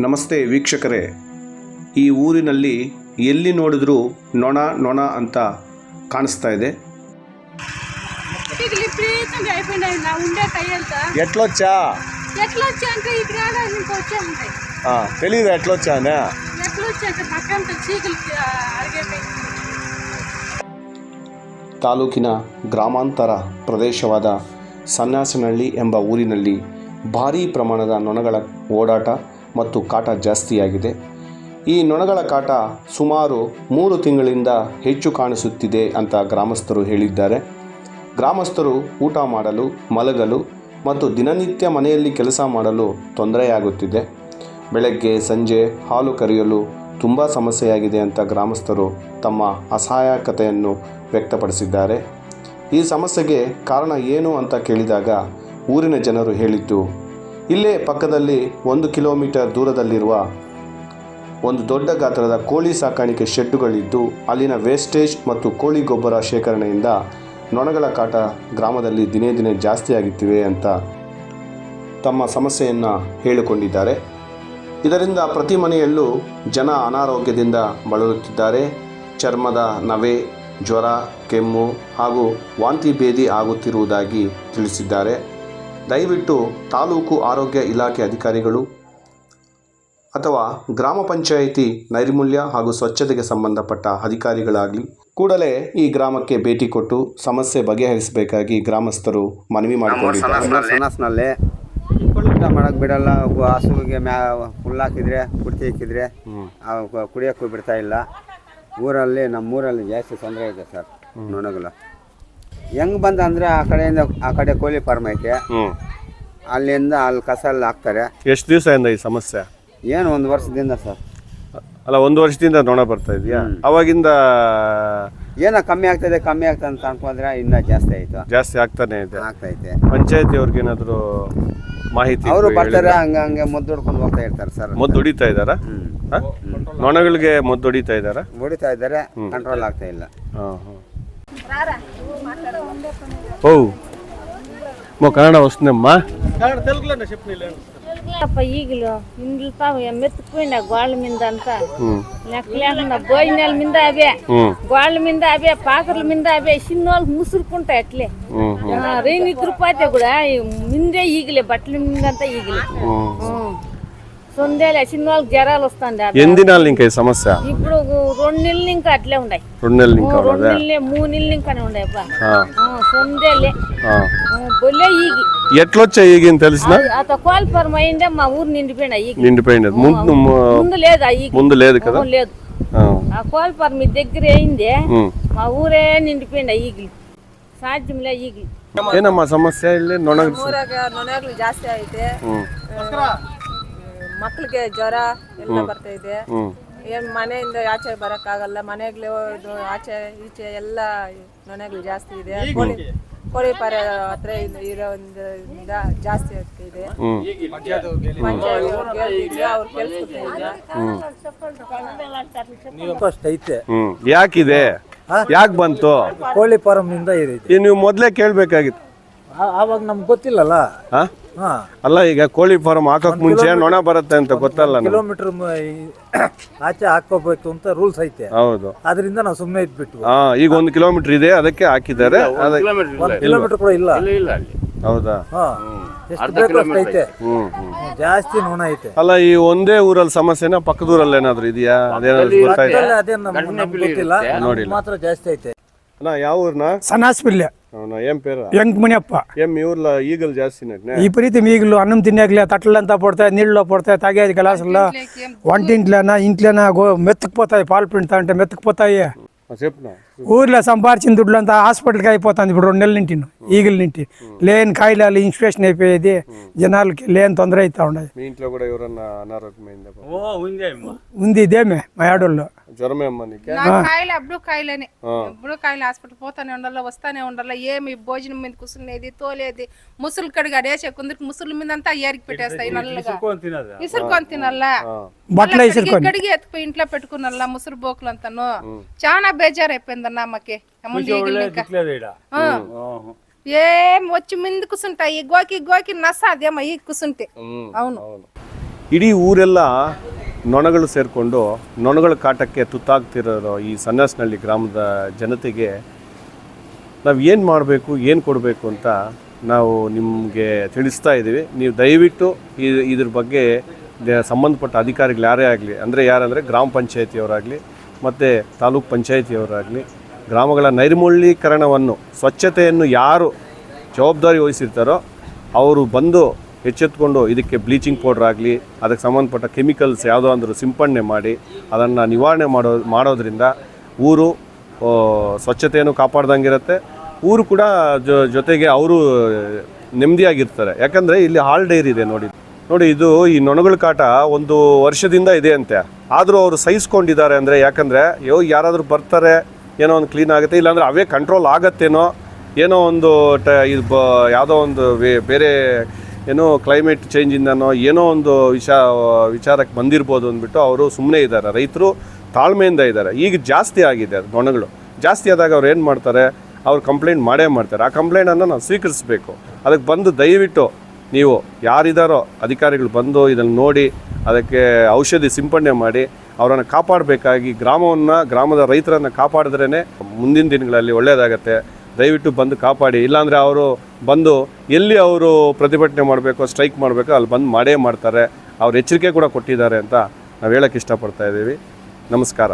ನಮಸ್ತೆ ವೀಕ್ಷಕರೇ. ಈ ಊರಿನಲ್ಲಿ ಎಲ್ಲಿ ನೋಡಿದ್ರೂ ನೊಣ ನೊಣ ಅಂತ ಕಾಣಿಸ್ತಾ ಇದೆ. ತಾಲೂಕಿನ ಗ್ರಾಮಾಂತರ ಪ್ರದೇಶವಾದ ಸನ್ಯಾಸನಹಳ್ಳಿ ಎಂಬ ಊರಿನಲ್ಲಿ ಭಾರೀ ಪ್ರಮಾಣದ ನೊಣಗಳ ಓಡಾಟ ಮತ್ತು ಕಾಟ ಜಾಸ್ತಿಯಾಗಿದೆ. ಈ ನೊಣಗಳ ಕಾಟ ಸುಮಾರು ಮೂರು ತಿಂಗಳಿಂದ ಹೆಚ್ಚು ಕಾಣಿಸುತ್ತಿದೆ ಅಂತ ಗ್ರಾಮಸ್ಥರು ಹೇಳಿದ್ದಾರೆ. ಗ್ರಾಮಸ್ಥರು ಊಟ ಮಾಡಲು, ಮಲಗಲು ಮತ್ತು ದಿನನಿತ್ಯ ಮನೆಯಲ್ಲಿ ಕೆಲಸ ಮಾಡಲು ತೊಂದರೆಯಾಗುತ್ತಿದೆ. ಬೆಳಗ್ಗೆ, ಸಂಜೆ ಹಾಲು ಕರೆಯಲು ತುಂಬ ಸಮಸ್ಯೆಯಾಗಿದೆ ಅಂತ ಗ್ರಾಮಸ್ಥರು ತಮ್ಮ ಅಸಹಾಯಕತೆಯನ್ನು ವ್ಯಕ್ತಪಡಿಸಿದ್ದಾರೆ. ಈ ಸಮಸ್ಯೆಗೆ ಕಾರಣ ಏನು ಅಂತ ಕೇಳಿದಾಗ ಊರಿನ ಜನರು ಹೇಳಿದ್ದು ಇಲ್ಲೇ ಪಕ್ಕದಲ್ಲಿ ಒಂದು ಕಿಲೋಮೀಟರ್ ದೂರದಲ್ಲಿರುವ ಒಂದು ದೊಡ್ಡ ಗಾತ್ರದ ಕೋಳಿ ಸಾಕಾಣಿಕೆ ಶೆಡ್ಡುಗಳಿದ್ದು, ಅಲ್ಲಿನ ವೇಸ್ಟೇಜ್ ಮತ್ತು ಕೋಳಿ ಗೊಬ್ಬರ ಶೇಖರಣೆಯಿಂದ ನೊಣಗಳ ಕಾಟ ಗ್ರಾಮದಲ್ಲಿ ದಿನೇ ದಿನೇ ಜಾಸ್ತಿಯಾಗುತ್ತಿವೆ ಅಂತ ತಮ್ಮ ಸಮಸ್ಯೆಯನ್ನು ಹೇಳಿಕೊಂಡಿದ್ದಾರೆ. ಇದರಿಂದ ಪ್ರತಿ ಮನೆಯಲ್ಲೂ ಜನ ಅನಾರೋಗ್ಯದಿಂದ ಬಳಲುತ್ತಿದ್ದಾರೆ. ಚರ್ಮದ ನವೆ, ಜ್ವರ, ಕೆಮ್ಮು ಹಾಗೂ ವಾಂತಿ ಭೇದಿ ಆಗುತ್ತಿರುವುದಾಗಿ ತಿಳಿಸಿದ್ದಾರೆ. ದಯವಿಟ್ಟು ತಾಲೂಕು ಆರೋಗ್ಯ ಇಲಾಖೆ ಅಧಿಕಾರಿಗಳು ಅಥವಾ ಗ್ರಾಮ ಪಂಚಾಯಿತಿ ನೈರ್ಮಲ್ಯ ಹಾಗೂ ಸ್ವಚ್ಛತೆಗೆ ಸಂಬಂಧಪಟ್ಟ ಅಧಿಕಾರಿಗಳಾಗಲಿ ಕೂಡಲೇ ಈ ಗ್ರಾಮಕ್ಕೆ ಭೇಟಿ ಕೊಟ್ಟು ಸಮಸ್ಯೆ ಬಗೆಹರಿಸಬೇಕಾಗಿ ಗ್ರಾಮಸ್ಥರು ಮನವಿ ಮಾಡಿಕೊಂಡಿದ್ದಾರೆ. ಸನಸ್ನಲ್ಲಿ. ಊಟ ಮಾಡಕ್ ಬಿಡಲ್ಲ ಹಸುಗೆ ಹಸುವಿಗೆ ಮ್ಯಾ ಹುಲ್ಲು ಹಾಕಿದ್ರೆ ಕುಡ್ತಿ ಹಾಕಿದ್ರೆ ಕುಡಿಯೋಕ್ಕೂ ಬಿಡ್ತಾ ಇಲ್ಲ. ಊರಲ್ಲಿ ನಮ್ಮೂರಲ್ಲಿ ಜಾಸ್ತಿ ತೊಂದರೆ ಇದೆ ಸರ್ ನೊಣಗಳು ಹೆಂಗ್ ಬಂದ ಅಂದ್ರೆ ಆ ಕಡೆಯಿಂದ ಆ ಕಡೆ ಕೋಳಿ ಫಾರ್ಮ್ ಐತೆ. ಅಲ್ಲಿಂದ ಅಲ್ಲಿ ಕಸ ಎಲ್ಲ ಹಾಕ್ತಾರೆ. ಎಷ್ಟು ದಿವಸದಿಂದ ಈ ಸಮಸ್ಯೆ? ಏನು ಒಂದು ವರ್ಷದಿಂದ ಸರ್. ಅಲ್ಲ ಒಂದು ವರ್ಷದಿಂದ ನೊಣ ಬರ್ತಾ ಇದೆಯಾ? ಅವಾಗಿಂದ ಏನೋ ಕಮ್ಮಿ ಆಗ್ತದೆ ಕಮ್ಮಿ ಆಗ್ತದೆ ಅಂತ ಅನ್ಕೊಂಡ್ರೆ ಇನ್ನೂ ಜಾಸ್ತಿ ಆಯ್ತು. ಜಾಸ್ತಿ ಆಗ್ತಾನೆ ಇದೆ. ಆಗ್ತೈತೆ. ಪಂಚಾಯತಿ ಅವ್ರಿಗೆ ಏನಾದ್ರು ಮಾಹಿತಿ ಅವರು ಬರ್ತಾರೆ ಹಂಗ ಹಂಗೆ ಮದ್ದು ಹೊಡ್ಕೊಂಡು ಹೋಗ್ತಾ ಇರ್ತಾರೆ ಸರ್. ಮದ್ದು ಹೊಡಿತಾ ಇದ್ದಾರಾ? ಹ? ನೊಣಗಳಿಗೆ ಮದ್ದು ಹೊಡಿತಾ ಇದ್ದಾರಾ? ಹೊಡಿತಾ ಇದ್ದಾರೆ ಕಂಟ್ರೋಲ್ ಆಗ್ತಾ ಇಲ್ಲ. ఓ మో కన్నడ వస్తుందమ్మా. ఈగలు ఇండ్లతో మెత్తుకుపోయినా గోళ్ళ మీద అంతా. లెక్క లేకుండా భోజనాల మీద అవే గోళ్ళ మీద అవే పాకర్ల మీద అవే చిన్నోళ్ళు ముసురుకుంటాయి అట్లే. రేయి నిద్రపోతే కూడా మిందే ఈగలే బట్టల మీద అంతా ఈగలే. సొందేలే చిన్నోళ్ళకి జ్వరాలు వస్తుంది ఎన్ని దినాలు ఇంకా ఈ సమస్య? ఇప్పుడు రెండు నెలలు ఇంకా అట్లే ఉన్నాయి రెండు నెలలు ఇంకా రెండు ఉన్నదా నెలలే మూడు నెలలు ఇంకానే ఉన్నాయి అబ్బా ఆ, సొందేలే ఆ. బొల్లే ఈగి ఎట్లొచ్చా ఈగిన తెలిసిన అత కోల్పరం అయిందే మా ఊరు నిండిపోయినా ఈగి నిండిపోయింది ముందు ముందు లేదు ఆ ఈగి ముందు లేదు కదా అవును, లేదు ఆ, ఆ కోల్పర్ మీ దగ్గర అయిందే ఉమ్. మా ఊరే నిండిపోయింది ఆ ఈగిలి సాధ్యంలే ఈగిలి ಏನಮ್ಮ ಸಮಸ್ಯೆ ಇಲ್ಲಿ ನೊಣ ಊರಾಗ ನೊಣಗಳು ಜಾಸ್ತಿ ಐತೆ ಹ್ಮ್ ಮಕ್ಳಿಗೆ ಜ್ವರ ಎಲ್ಲ ಬರ್ತಾ ಇದೆ ಹ್ಮ್ ಏನ್ ಮನೆಯಿಂದ ಆಚೆ ಬರಕ್ಕಾಗಲ್ಲ ಮನೆಗ್ಲೇ ಇದು ಆಚೆ ಈಚೆ ಎಲ್ಲ ನೊಣಗಳು ಜಾಸ್ತಿ ಇದೆ. ಕೋಳಿ ಕೋಳಿ ಪರ ಹತ್ರ ಇದ್- ಇರೋದ್ರಿಂದ ಜಾಸ್ತಿ ಆಗ್ತಿದೆ ಅವ್ರು ಕೆಲ್ಸಕ್ಕೆ ಅಷ್ಟು ಐತೆ. ಹ್ಮ್. ಯಾಕಿದೆ? ಯಾಕೆ ಬಂತು? ಕೋಳಿ ಫಾರಂ ನಿಂದ ಈ ನೀವು ಮೊದಲೇ ಕೇಳಬೇಕಾಗಿತ್ತು. ಆವಾಗ ನಮ್ಗೆ ಗೊತ್ತಿಲ್ಲಲ್ಲ. ಹಾ? ಅಲ್ಲ ಈಗ ಕೋಳಿ ಫಾರ್ಮ್ ಹಾಕಕ್ ಮುಂಚೆ ನೊಣ ಬರುತ್ತೆ ಅಂತ ಗೊತ್ತಲ್ಲ ಕಿಲೋಮೀಟರ್ ಆಚೆ ಹಾಕೋಬೇಕು ಅಂತ ರೂಲ್ಸ್ ಐತೆ. ಹೌದು. ಅದರಿಂದ ನಾವು ಸುಮ್ಮನೆ ಇದ್ಬಿಟ್ಟು ಹಾ ಈಗ ಒಂದು ಕಿಲೋಮೀಟರ್ ಇದೆ ಅದಕ್ಕೆ ಹಾಕಿದ್ದಾರೆ. ಕಿಲೋಮೀಟರ್ ಕೂಡ ಇಲ್ಲ. ಹೌದಾ? ಹಾ. ಜಾಸ್ತಿ ನೋಣ ಐತೆ. ಅಲ್ಲ ಈ ಒಂದೇ ಊರಲ್ಲಿ ಸಮಸ್ಯೆನ ಪಕ್ಕದೂರಲ್ಲಿ ಏನಾದ್ರು ಇದೆಯಾ? ಅದೇನಾದ್ರು ಗೊತ್ತಾಯ್ತು? ಅದೇನು ಗೊತ್ತಿಲ್ಲ. ಮಾತ್ರ ಜಾಸ್ತಿ ಐತೆ. ಅಣ್ಣ ಯಾವ ಊರ್ನ? ಸನಾಸ್ಪಿಲ್ಲೆ. అవునా? ఏం పేరు? ఏం మీ ఊర్లో ఈగలు విపరీతం ఈగలు అన్నం తినేకలే తట్టలంతా పడతాయి నీళ్ళలో పడతాయి తాగేది గ్లాసుల్లో. వంటింట్లోనా ఇంట్లోనా గో మెత్తుకుపోతాయి పాలు పిండుతా అంటే మెత్తుకుపోతాయి. చెప్పునా ఊర్లో సంపాదించిన దుడ్లంతా హాస్పిటల్కి అయిపోతుంది. ఇప్పుడు రెండు నెలల నింటి ఈగల నింటి. లేని కాయలాలు ఇన్స్పెక్షన్ అయిపోయేది. జనాలకి లేని తొందర అవుతా ఉండదు. మీ ఇంట్లో కూడా ఎవరన్నా అనారోగ్యమైందా ఉంది ఇదేమే మా ఆడోళ్ళు జ్వరమే కాయలు అప్పుడు కాయలేనే. ఎప్పుడు కాయలు హాస్పిటల్ పోతానే ఉండాలి వస్తానే ఉండాలి. ఏమి భోజనం మీద కూర్చునేది తోలేది ముసులు కడిగి అడేసే కొందరికి ముసుల మీద అంతా ఏరికి పెట్టేస్తాయి నల్లగా. బట్టలు. కడిగి- ఇంట్లో పెట్టుకున్నల్లా ముసురు బోకులు అంతాను చాలా బేజారు అయిపోయిందన్న అమ్మకి అమ్ముండి ఈగలు ఇంకా. ఆ. ఏం వచ్చి ముందు కూర్చుంటాయి గోకి గోకి నస అదేమో ఈ కూర్చుంటే అవును ಇಡೀ ಊರೆಲ್ಲ ನೊಣಗಳು ಸೇರಿಕೊಂಡು ನೊಣಗಳ ಕಾಟಕ್ಕೆ ತುತ್ತಾಗ್ತಿರೋ ಈ ಸನ್ಯಾಸನಹಳ್ಳಿ ಗ್ರಾಮದ ಜನತೆಗೆ ನಾವು ಏನು ಮಾಡಬೇಕು ಏನು ಕೊಡಬೇಕು ಅಂತ ನಾವು ನಿಮಗೆ ತಿಳಿಸ್ತಾ ಇದ್ದೀವಿ ನೀವು ದಯವಿಟ್ಟು ಈ ಇದ್ರ ಬಗ್ಗೆ ದ- ಸಂಬಂಧಪಟ್ಟ ಅಧಿಕಾರಿಗಳು ಯಾರೇ ಆಗಲಿ ಅಂದರೆ ಯಾರಂದರೆ ಗ್ರಾಮ ಪಂಚಾಯತಿಯವರಾಗಲಿ ಮತ್ತು ತಾಲೂಕ್ ಪಂಚಾಯತಿಯವರಾಗಲಿ ಗ್ರಾಮಗಳ ನೈರ್ಮೂಲ್ಯೀಕರಣವನ್ನು ಸ್ವಚ್ಛತೆಯನ್ನು ಯಾರು ಜವಾಬ್ದಾರಿ ವಹಿಸಿರ್ತಾರೋ ಅವರು ಬಂದು ಎಚ್ಚೆತ್ಕೊಂಡು ಇದಕ್ಕೆ ಬ್ಲೀಚಿಂಗ್ ಪೌಡ್ರ್ ಆಗಲಿ, ಅದಕ್ಕೆ ಸಂಬಂಧಪಟ್ಟ ಕೆಮಿಕಲ್ಸ್ ಯಾವುದೋ ಅಂದರೂ ಸಿಂಪಡಣೆ ಮಾಡಿ, ಅದನ್ನು ನಿವಾರಣೆ ಮಾಡೋ, ಮಾಡೋದ್ರಿಂದ ಊರು ಸ್ವಚ್ಛತೆಯನ್ನು ಸ್ವಚ್ಛತೆಯನ್ನು ಕಾಪಾಡ್ದಂಗಿರುತ್ತೆ. ಊರು ಕೂಡ ಜೊತೆಗೆ ಅವರು ನೆಮ್ಮದಿಯಾಗಿರ್ತಾರೆ. ಯಾಕಂದರೆ ಇಲ್ಲಿ ಹಾಲ್ ಡೈರಿ ಇದೆ ನೋಡಿ. ನೋಡಿ, ಇದು ಈ ನೊಣಗಳ ಕಾಟ ಒಂದು ವರ್ಷದಿಂದ ಇದೆ ಅಂತೆ ಆದರೂ ಅವರು ಸಹಿಸ್ಕೊಂಡಿದ್ದಾರೆ ಅಂದರೆ ಯಾಕಂದರೆ ಯೋ ಯಾರಾದರೂ ಬರ್ತಾರೆ ಏನೋ ಒಂದು ಕ್ಲೀನ್ ಆಗುತ್ತೆ, ಇಲ್ಲಾಂದರೆ ಅವೇ ಕಂಟ್ರೋಲ್ ಆಗತ್ತೇನೋ, ಏನೋ ಒಂದು ಟ, ಇದು ಬ, ಯಾವುದೋ ಒಂದು ವೇ- ಬೇರೆ ಏನೋ ಕ್ಲೈಮೇಟ್ ಚೇಂಜಿಂದನೋ ಏನೋ ಒಂದು ವಿಷ, ವಿಚಾರಕ್ಕೆ ಬಂದಿರ್ಬೋದು ಅಂದ್ಬಿಟ್ಟು ಅವರು ಸುಮ್ಮನೆ ಇದ್ದಾರೆ. ರೈತರು ತಾಳ್ಮೆಯಿಂದ ಇದ್ದಾರೆ. ಈಗ ಜಾಸ್ತಿ ಆಗಿದೆ ಅದು ನೊಣಗಳು ಜಾಸ್ತಿ ಆದಾಗ ಅವ್ರು ಏನು ಮಾಡ್ತಾರೆ? ಅವ್ರು ಕಂಪ್ಲೇಂಟ್ ಮಾಡೇ ಮಾಡ್ತಾರೆ. ಆ ಕಂಪ್ಲೇಂಟನ್ನು ನಾವು ಸ್ವೀಕರಿಸಬೇಕು. ಅದಕ್ಕೆ ಬಂದು ದಯವಿಟ್ಟು ನೀವು ಯಾರಿದ್ದಾರೋ ಅಧಿಕಾರಿಗಳು ಬಂದು ಇದನ್ನು ನೋಡಿ, ಅದಕ್ಕೆ ಔಷಧಿ ಸಿಂಪಡಣೆ ಮಾಡಿ ಅವರನ್ನು ಕಾಪಾಡಬೇಕಾಗಿ ಗ್ರಾಮವನ್ನು, ಗ್ರಾಮದ ರೈತರನ್ನು ಕಾಪಾಡಿದ್ರೇ ಮುಂದಿನ ದಿನಗಳಲ್ಲಿ ಒಳ್ಳೆಯದಾಗತ್ತೆ. ದಯವಿಟ್ಟು ಬಂದು ಕಾಪಾಡಿ. ಇಲ್ಲಾಂದರೆ ಅವರು ಬಂದು ಎಲ್ಲಿ ಅವರು ಪ್ರತಿಭಟನೆ ಮಾಡಬೇಕು, ಸ್ಟ್ರೈಕ್ ಮಾಡಬೇಕು, ಅಲ್ಲಿ ಬಂದು ಮಾಡೇ ಮಾಡ್ತಾರೆ. ಅವ್ರು ಎಚ್ಚರಿಕೆ ಕೂಡ ಕೊಟ್ಟಿದ್ದಾರೆ ಅಂತ ನಾವು ಹೇಳೋಕ್ಕೆ ಇಷ್ಟಪಡ್ತಾ ಇದ್ದೀವಿ. ನಮಸ್ಕಾರ.